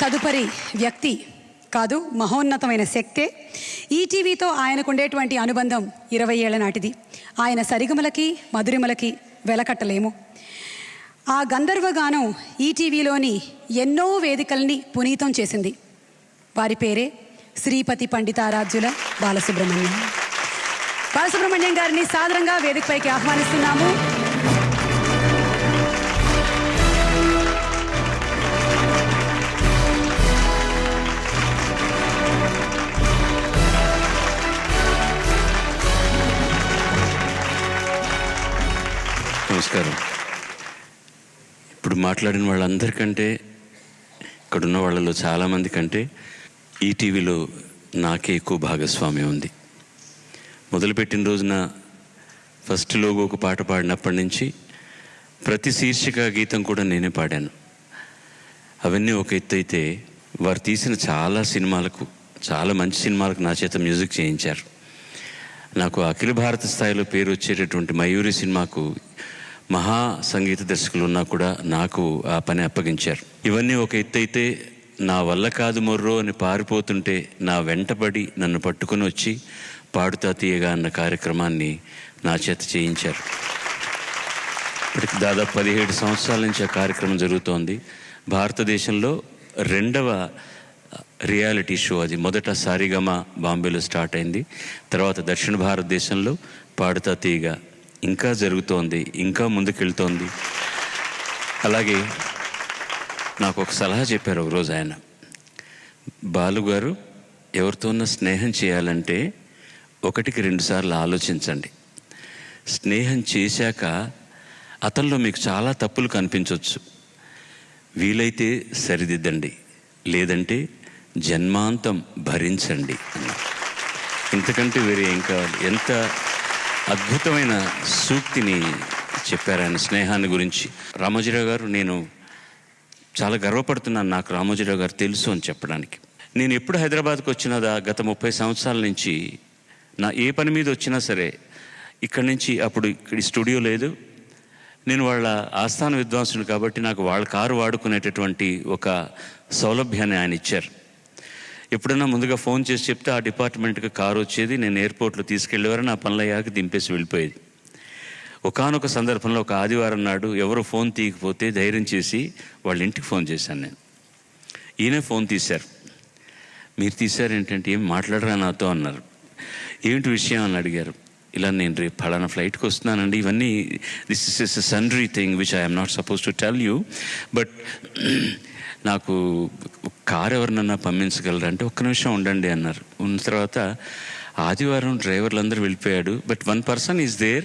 తదుపరి వ్యక్తి కాదు మహోన్నతమైన శక్తే. ఈటీవీతో ఆయనకు ఉండేటువంటి అనుబంధం ఇరవై ఏళ్ళ నాటిది. ఆయన సరిగమలకి మధురిమలకి వెలకట్టలేము. ఆ గంధర్వగానం ఈటీవీలోని ఎన్నో వేదికల్ని పునీతం చేసింది. వారి పేరే శ్రీపతి పండితారాధ్యుల బాలసుబ్రహ్మణ్యం. బాలసుబ్రహ్మణ్యం గారిని సాదరంగా వేదికపైకి ఆహ్వానిస్తున్నాము. ఇప్పుడు మాట్లాడిన వాళ్ళందరికంటే ఇక్కడున్న వాళ్ళలో చాలామంది కంటే ఈటీవీలో నాకే ఎక్కువ భాగస్వామ్యం ఉంది. మొదలుపెట్టిన రోజున ఫస్ట్ లోగో ఒక పాట పాడినప్పటి నుంచి ప్రతి శీర్షిక గీతం కూడా నేనే పాడాను. అవన్నీ ఒక ఎత్తు అయితే వారు తీసిన చాలా సినిమాలకు చాలా మంచి సినిమాలకు నా చేత మ్యూజిక్ చేయించారు. నాకు అఖిల భారత స్థాయిలో పేరు వచ్చేటటువంటి మయూరి సినిమాకు మహా సంగీత దర్శకులు ఉన్నా కూడా నాకు ఆ పని అప్పగించారు. ఇవన్నీ ఒక ఎత్తైతే నా వల్ల కాదు మొర్రో అని పారిపోతుంటే నా వెంటబడి నన్ను పట్టుకుని వచ్చి పాడుతా తీయగా అన్న కార్యక్రమాన్ని నా చేత చేయించారు. ఇప్పటికి దాదాపు పదిహేడు సంవత్సరాల నుంచి ఆ కార్యక్రమం జరుగుతోంది. భారతదేశంలో రెండవ రియాలిటీ షో అది మొదట సారిగమ బాంబేలో స్టార్ట్ అయింది. తర్వాత దక్షిణ భారతదేశంలో పాడుతా తీగ ఇంకా జరుగుతోంది ఇంకా ముందుకెళ్తోంది. అలాగే నాకు ఒక సలహా చెప్పారు ఒకరోజు ఆయన. బాలుగారు ఎవరితోనో స్నేహం చేయాలంటే ఒకటికి రెండుసార్లు ఆలోచించండి. స్నేహం చేశాక అతనిలో మీకు చాలా తప్పులు కనిపించవచ్చు వీలైతే సరిదిద్దండి లేదంటే జన్మాంతం భరించండి ఇంతకంటే వేరే ఏం కావాలి? ఎంత అద్భుతమైన సూక్తిని చెప్పారు ఆయన స్నేహాన్ని గురించి. రామోజీరావు గారు నేను చాలా గర్వపడుతున్నాను నాకు రామోజీరావు గారు తెలుసు అని చెప్పడానికి. నేను ఎప్పుడు హైదరాబాద్కి వచ్చినా దా- గత ముప్పై సంవత్సరాల నుంచి నా ఏ పని మీద వచ్చినా సరే ఇక్కడి నుంచి అప్పుడు ఇక్కడ స్టూడియో లేదు. నేను వాళ్ళ ఆస్థాన విద్వాంసుడు కాబట్టి నాకు వాళ్ళ కారు వాడుకునేటటువంటి ఒక సౌలభ్యాన్ని ఆయన ఇచ్చారు. ఎప్పుడైనా ముందుగా ఫోన్ చేసి చెప్తే ఆ డిపార్ట్మెంట్కి కారు వచ్చేది నేను ఎయిర్పోర్ట్లో తీసుకెళ్ళేవారు నా పనులయ్యాక దింపేసి వెళ్ళిపోయేది. ఒకానొక సందర్భంలో ఒక ఆదివారం నాడు ఎవరు ఫోన్ తీయకపోతే ధైర్యం చేసి వాళ్ళ ఇంటికి ఫోన్ చేశాను నేను. ఈయనే ఫోన్ తీశారు. మీరు తీశారు ఏంటంటే ఏం మాట్లాడరా నాతో? అన్నారు. ఏంటి విషయం? అని అడిగారు. ఇలా నేను రేపు ఫలానా ఫ్లైట్కి వస్తున్నానండి. ఇవన్నీ this is is sundry thing which I'm not suppose to tell you but నాకు కారు ఎవరినన్నా పంపించగలరా అంటే ఒక్క నిమిషం ఉండండి అన్నారు. ఉన్న తర్వాత ఆదివారం డ్రైవర్లందరూ వెళ్ళిపోయాడు. But one person is there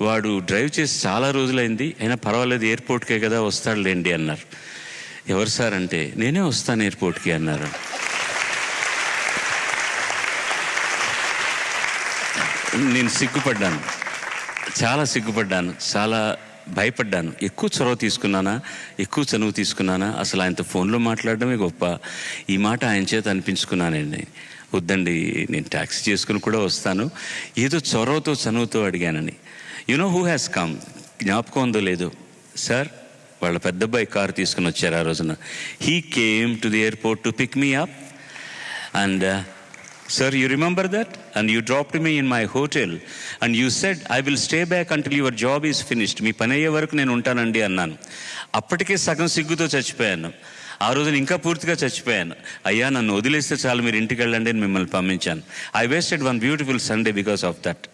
వాడు డ్రైవ్ చేసి చాలా రోజులైంది. అయినా పర్వాలేదు ఎయిర్పోర్ట్కే కదా వస్తాడులేండి అన్నారు. ఎవరు సార్ అంటే నేనే వస్తాను ఎయిర్పోర్ట్కి అన్నారు. నేను సిగ్గుపడ్డాను. చాలా సిగ్గుపడ్డాను. చాలా భయపడ్డాను. ఎక్కువ చొరవ తీసుకున్నానా? ఎక్కువ చనువు తీసుకున్నానా? అసలు ఆయనతో ఫోన్లో మాట్లాడడమే గొప్ప. ఈ మాట ఆయన చేత అనిపించుకున్నానండి. వద్దండి నేను ట్యాక్సీ చేసుకుని కూడా వస్తాను. ఏదో చొరవతో చనువుతో అడిగానని. యునో హూ హ్యాస్ కమ్ జ్ఞాపకం ఉందో లేదు? సార్ వాళ్ళ పెద్దబ్బాయి కారు తీసుకుని వచ్చారు ఆ రోజున. He came to the airport to pick me up and sir, you remember that? And you dropped me in my hotel and you said, I will stay back until your job is finished. మీ పని అయ్యే వరకు నేను ఉంటానండి అన్నాను అప్పటికే సగం సిగ్గుతో చచ్చిపోయాను ఆ రోజున ఇంకా పూర్తిగా చచ్చిపోయాను. అయ్యా నన్ను వదిలేస్తే చాలు మీరు ఇంటికి వెళ్ళండి అని మిమ్మల్ని పంపించాను. I wasted one beautiful Sunday because of that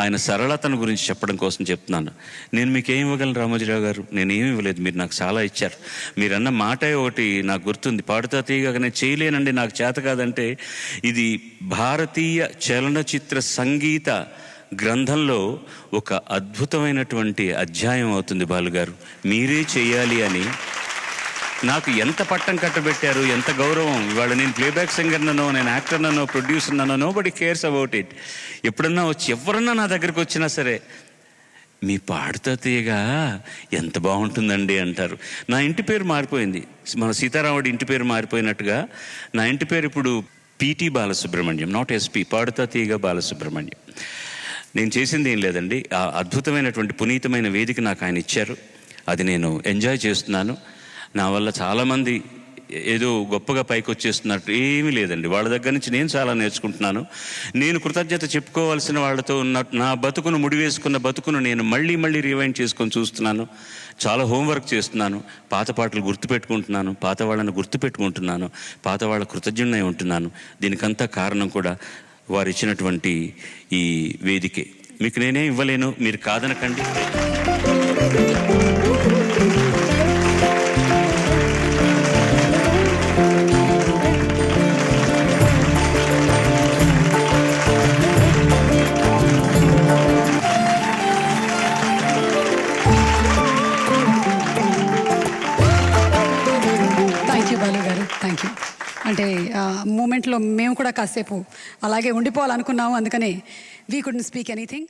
ఆయన సరళతను గురించి చెప్పడం కోసం చెప్తున్నాను. నేను మీకు ఏమి ఇవ్వగలను రామోజీరావు గారు? నేను ఏమి ఇవ్వలేదు మీరు నాకు చాలా ఇచ్చారు. మీరన్న మాట ఒకటి నాకు గుర్తుంది. పాడుతా తీయగా నేను చేయలేనండి నాకు చేత కాదంటే ఇది భారతీయ చలనచిత్ర సంగీత గ్రంథంలో ఒక అద్భుతమైనటువంటి అధ్యాయం అవుతుంది బాలుగారు. మీరే చేయాలి అని నాకు ఎంత పట్టం కట్టబెట్టారు ఎంత గౌరవం. ఇవాళ నేను ప్లేబ్యాక్ సింగర్నో నేను యాక్టర్నో ప్రొడ్యూసర్నో nobody cares about it ఎప్పుడన్నా వచ్చి ఎవరన్నా నా దగ్గరికి వచ్చినా సరే మీ పాడుతా తీయగా ఎంత బాగుంటుందండి అంటారు. నా ఇంటి పేరు మారిపోయింది. మన సీతారాముడి ఇంటి పేరు మారిపోయినట్టుగా నా ఇంటి పేరు ఇప్పుడు PT Balasubrahmanyam not SP Paaduta Theeyaga Balasubrahmanyam. నేను చేసింది ఏం లేదండి. ఆ అద్భుతమైనటువంటి పునీతమైన వేదిక నాకు ఆయన ఇచ్చారు. అది నేను ఎంజాయ్ చేస్తున్నాను. నా వల్ల చాలామంది ఏదో గొప్పగా పైకి వచ్చేస్తున్నట్టు ఏమీ లేదండి. వాళ్ళ దగ్గర నుంచి నేను చాలా నేర్చుకుంటున్నాను. నేను కృతజ్ఞత చెప్పుకోవాల్సిన వాళ్ళతో ఉన్న నా బతుకును ముడివేసుకున్న బతుకును నేను మళ్ళీ మళ్ళీ రివైండ్ చేసుకొని చూస్తున్నాను. చాలా హోంవర్క్ చేస్తున్నాను. పాత పాటలు గుర్తుపెట్టుకుంటున్నాను. పాత వాళ్ళని గుర్తుపెట్టుకుంటున్నాను. పాత వాళ్ళ కృతజ్ఞునై ఉంటున్నాను. దీనికంతా కారణం కూడా వారు ఇచ్చినటువంటి ఈ వేదికే. మీకు నేనే ఇవ్వలేను. మీరు కాదనకండి. అంటే మూమెంట్లో మేము కూడా కాసేపు అలాగే ఉండిపోవాలనుకున్నాము. అందుకనే వీ కుడ్ స్పీక్ ఎనీథింగ్